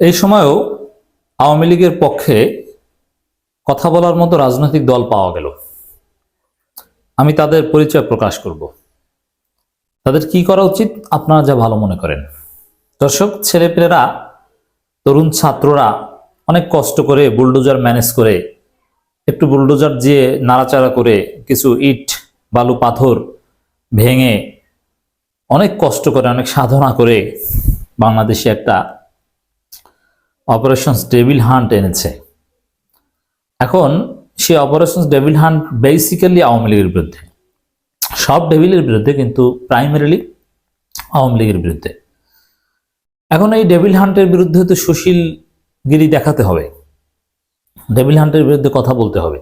এই সময়ও আওয়ামী লীগের পক্ষে কথা বলার মতো রাজনৈতিক দল পাওয়া গেল। আমি তাদের পরিচয় প্রকাশ করব। তাদের কি করা উচিত আপনারা যা ভালো মনে করেন। দর্শক, ছেলেপেলেরা, তরুণ ছাত্ররা অনেক কষ্ট করে বুলডোজার ম্যানেজ করে, একটু বুলডোজার দিয়ে নাড়াচাড়া করে কিছু ইট, বালু, পাথর ভেঙে অনেক কষ্ট করে, অনেক সাধনা করে বাংলাদেশে একটা অপারেশন ডেভিল হান্ট এনেছে। এখন সে operation devil hunt basically Awami লীগের বিরুদ্ধে। সব ডেভিলের বিরুদ্ধে কিন্তু প্রাইমারিলি আওয়ামী লীগের বিরুদ্ধে। এখন এই ডেভিল হান্টের বিরুদ্ধে তো সুশীলগিরি দেখাতে হবে। ডেভিল হান্টের বিরুদ্ধে কথা বলতে হবে।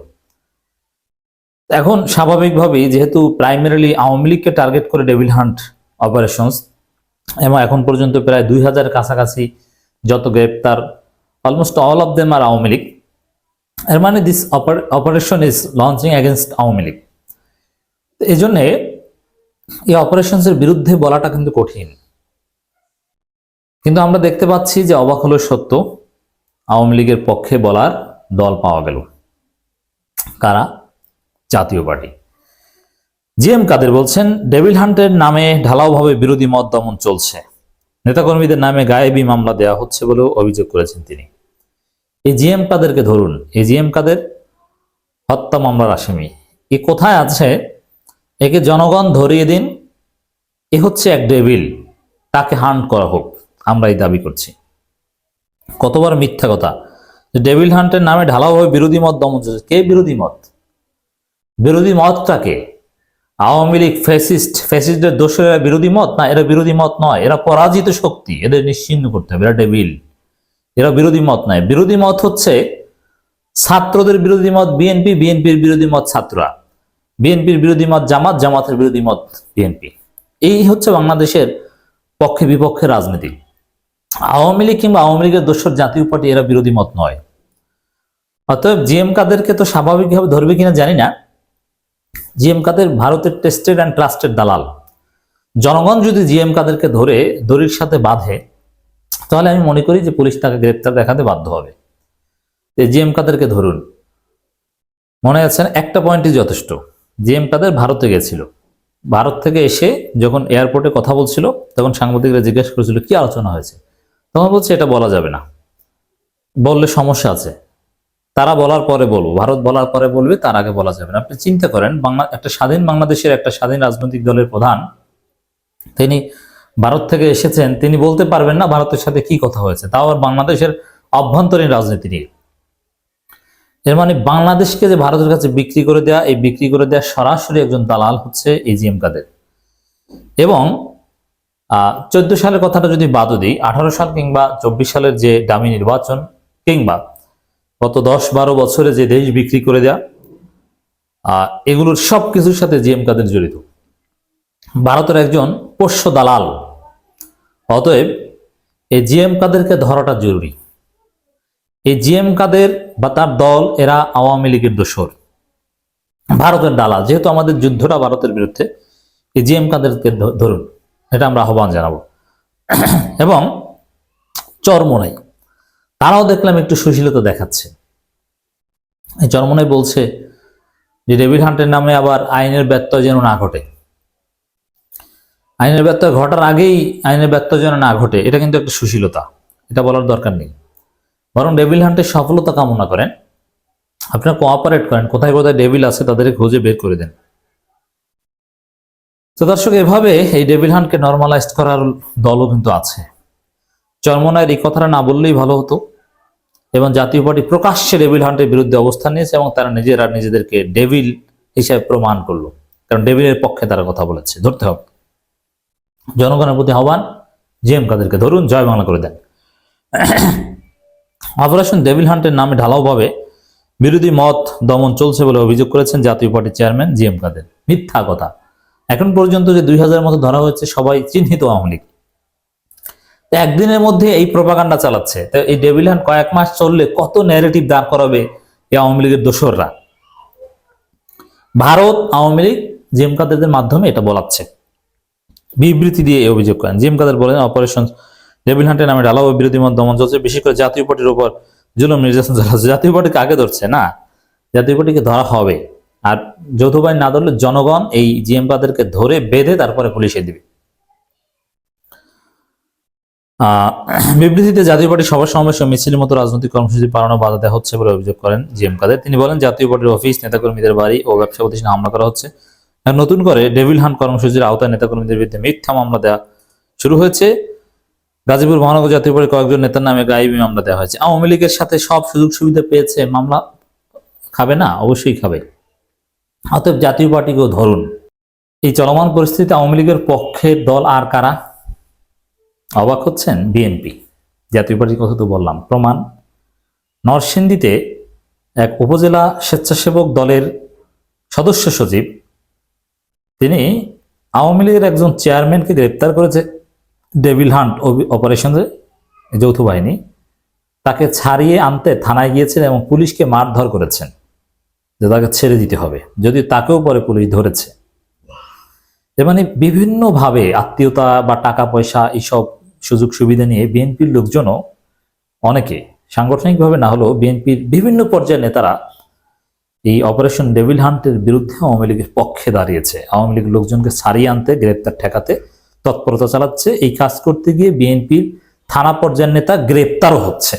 এখন স্বাভাবিকভাবেই যেহেতু প্রাইমারিলি আওয়ামী লীগকে টার্গেট করে ডেভিল হান্ট অপারেশনস এবং এখন পর্যন্ত প্রায় দুই হাজার কাছাকাছি যত গ্রেপ্তার অলমোস্ট অল অফ দেম আর আওয়ামী লীগ। এর মানে this operation is launching against Awami League. এই জন্যে এই অপারেশনসের বিরুদ্ধে বলাটা কিন্তু কঠিন। কিন্তু আমরা দেখতে পাচ্ছি যে অবাক হলো সত্য, আওয়ামী লীগের পক্ষে বলার দল পাওয়া গেল। কারা? জাতীয় পার্টি। জি এম কাদের বলছেন ডেভিল হান্টের নামে ঢালাওভাবে বিরোধী মত দমন চলছে। নেতাকর্মীদের নামে গায়েবী মামলা দেওয়া হচ্ছে বলেও অভিযোগ করেছেন তিনি। এই জি এম কাদেরকে ধরুন এই জি এম কাদের? হত্যা মামলার আসামি। এ কোথায় আছে? একে জনগণ ধরিয়ে দিন। এ হচ্ছে এক ডেভিল। তাকে হান্ট করা হোক আমরা এই দাবি করছি। কতবার মিথ্যা কথা। যে ডেভিল হান্টের নামে ঢালাওভাবে বিরোধী মত দমন কে বিরোধী মত? বিরোধী মতটাকে আওয়ামী লীগ ফ্যাসিস্ট, ফ্যাসিস্টদের দোষেরা বিরোধী মত না, এরা বিরোধী মত নয়, এরা পরাজিত শক্তি, এদের নিশ্চিন্ন করতে হবে, এরা ডেভিল এরা বিরোধী মত নয়। বিরোধী মত হচ্ছে ছাত্রদের বিরোধী মত বিএনপি, বিএনপির বিরোধী মত ছাত্ররা। বিএনপির বিরোধী মত জামাত, জামাতের বিরোধী মত বিএনপি। এই হচ্ছে বাংলাদেশের পক্ষে বিপক্ষে রাজনীতি। আওয়ামী লীগ কিংবা আওয়ামী লীগের দোষর জাতীয় পার্টি এরা বিরোধী মত নয়। অতএব জিএম কাদেরকে তো স্বাভাবিকভাবে ধরবে কিনা জানি না। জিএম কাদের ভারতের টেস্টেড অ্যান্ড ট্রাস্টেড দালাল। জনগণ যদি জিএম কাদেরকে ধরে দড়ির সাথে বাঁধে, তাহলে আমি মনে করি যে পুলিশ তাকে গ্রেপ্তার দেখাতে বাধ্য হবে। জিএম কাদেরকে ধরুন। মনে আছেন একটা পয়েন্টই যথেষ্ট। জিএম কাদের ভারতে গেছিল। ভারত থেকে এসে যখন এয়ারপোর্টে কথা বলছিল, তখন সাংবাদিকরা জিজ্ঞেস করেছিল, কি আলোচনা হয়েছে? তখন বলছে, এটা বলা যাবে না। বললে সমস্যা আছে। তারা বলার পরে বলব, ভারত বলার পরে বলবে, তার আগে বলা যাবে না। আপনি চিন্তা করেন, বাংলা, একটা স্বাধীন বাংলাদেশের একটা স্বাধীন রাজনৈতিক দলের প্রধান, তিনি ভারত থেকে এসেছেন, তিনি বলতে পারবেন না ভারতের সাথে কি কথা হয়েছে। তাও আর বাংলাদেশের অভ্যন্তরীণ রাজনীতি নিয়ে। এর মানে বাংলাদেশকে যে ভারতের কাছে বিক্রি করে দেয়া, এই বিক্রি করে দেয়া সরাসরি একজন দালাল হচ্ছে এজিএম কাদের। এবং চোদ্দ সালের কথাটা যদি বাদও দিই, আঠারো সাল কিংবা চব্বিশ সালের যে ডামি নির্বাচন, কিংবা গত দশ বারো বছরে যে দেশ বিক্রি করে দেয়া এগুলোর সব কিছুর সাথে জিএম কাদের জড়িত? ভারতের একজন পোষ্য দালাল। অতএব এই জিএম কাদেরকে ধরাটা জরুরি। এই জিএম কাদের বা তার দল, এরা আওয়ামী লীগের দোষর। ভারতের দালাল, যেহেতু আমাদের যুদ্ধটা ভারতের বিরুদ্ধে, এই জিএম কাদেরকে ধরুন। এটা আমরা আহ্বান জানাব। এবং চরমনাই তারাও দেখলাম একটু সুশীলতা দেখাচ্ছে। চরমনাই বলছে যে ডেভিড হান্টের নামে আবার আইনের ব্যত্যয় যেন না ঘটে। আইনের ব্যত্যয় ঘটার আগেই আইনের ব্যত্যয় যেন না ঘটে, এটা কিন্তু একটা সুশীলতা। এটা বলার দরকার নেই। বরং ডেভিল হান্টের সফলতা কামনা করেন। আপনারা কোঅপারেট করেন, কোথায় কোথায় ডেভিল আছে তাদের খুঁজে বের করে দেন। তো দর্শক, এভাবে এই ডেভিল হান্টকে নর্মালাইজড করার দলও কিন্তু আছে। চরমনায়ের এই কথাটা না বললেই ভালো হতো। এবং জাতীয় পার্টি প্রকাশ্যে ডেভিল হান্টের বিরুদ্ধে অবস্থান নিয়েছে এবং তারা নিজেরা নিজেদেরকে ডেভিল হিসাবে প্রমাণ করল। কারণ ডেভিলের পক্ষে তারা কথা বলেছে। ধরতে হবে। জনগণের প্রতি আহ্বান, জিএম কাদেরকে ধরুন, জয় বাংলা করে দেন। অপারেশন ডেভিল হান্টের নামে ঢালাওভাবে বিরোধী মত দমন চলছে বলে অভিযোগ করেছেন জাতীয় পার্টির চেয়ারম্যান জি এম কাদের। মিথ্যা কথা। এখন পর্যন্ত যে দুই হাজারের মতো ধরা হয়েছে, সবাই চিহ্নিত আওয়ামী লীগ। একদিনের মধ্যে এই প্রপাগান্ডা চালাচ্ছে। তো এই ডেভিল হান্ট কয়েক মাস চললে কত ন্যারেটিভ দাঁড় করাবে এই আওয়ামী লীগের দোসররা? ভারত, আওয়ামী লীগ জি এম কাদেরদের মাধ্যমে এটা বলাচ্ছে। বিবৃতি দিয়ে এই অভিযোগ করেন। জি এম কাদের বলেন অপারেশন ডেভিল হান্টের নামে ঢালাও বিরোধী দমন চলছে। বিশেষ করে জাতীয় পার্টির উপর জুলুম নির্যাতন চালাচ্ছে। জাতীয় পার্টিকে আগে ধরছে? না, জাতীয় পার্টিকে ধরা হবে। আর যৌথ বাহিনী না ধরলে জনগণ এই জিএম কাদেরকে ধরে বেঁধে তারপরে পুলিশে দিবে। বিবৃতিতে জাতীয় পার্টির সভা সমাবেশ মিছিলের মতো রাজনৈতিক কর্মসূচি পালনে বাধা দেওয়া হচ্ছে বলে অভিযোগ করেন জিএম কাদের। তিনি বলেন, জাতীয় পার্টির অফিস নেতাকর্মীদের বাড়ি ও ব্যবসা প্রতিষ্ঠানে হামলা করা হচ্ছে। নতুন করে ডেভিল হান্ট কর্মসূচির আওতায় নেতাকর্মীদের বিরুদ্ধে মিথ্যা মামলা দেওয়া শুরু হয়েছে। গাজীপুর মহানগর জাতীয় পার্টির কয়েকজন নেতার নামে গাইবি মামলা দেওয়া হয়েছে। আওয়ামী লীগের সাথে সব সুযোগ সুবিধা পেয়েছে, মামলা খাবে না? অবশ্যই খাবে। অতএব জাতীয় পার্টিকেও ধরুন। এই চলমান পরিস্থিতিতে আওয়ামী লীগের পক্ষে দল আর কারা? অবাক হচ্ছেন বিএনপি জাতীয় পার্টির কথা তো বললাম। প্রমাণ, নরসিংদীতে এক উপজেলা স্বেচ্ছাসেবক দলের সদস্য সচিব, তিনি আওয়ামী লীগের একজন চেয়ারম্যানকে গ্রেপ্তার করেছে ডেভিল হান্ট অপারেশনের যৌথ বাহিনী। তাকে ছাড়িয়ে আনতে থানায় গিয়েছেন এবং পুলিশকে মারধর করেছেন। যে তাকে ছেড়ে দিতে হবে যদি তাকেও পরে পুলিশ ধরেছে। এ মানে বিভিন্নভাবে আত্মীয়তা বা টাকা পয়সা, এইসব সুযোগ সুবিধা নিয়ে বিএনপির লোকজনও অনেকে সাংগঠনিকভাবে না হলেও বিএনপির বিভিন্ন পর্যায়ের নেতারা এই অপারেশন ডেভিল হান্টের বিরুদ্ধে আওয়ামী লীগের পক্ষে দাঁড়িয়েছে। আওয়ামী লীগ লোকজনকে ছাড়িয়ে আনতে, গ্রেপ্তার ঠেকাতে তৎপরতা চালাচ্ছে। এই কাজ করতে গিয়ে বিএনপির থানা পর্যায়ের নেতা গ্রেপ্তারও হচ্ছে।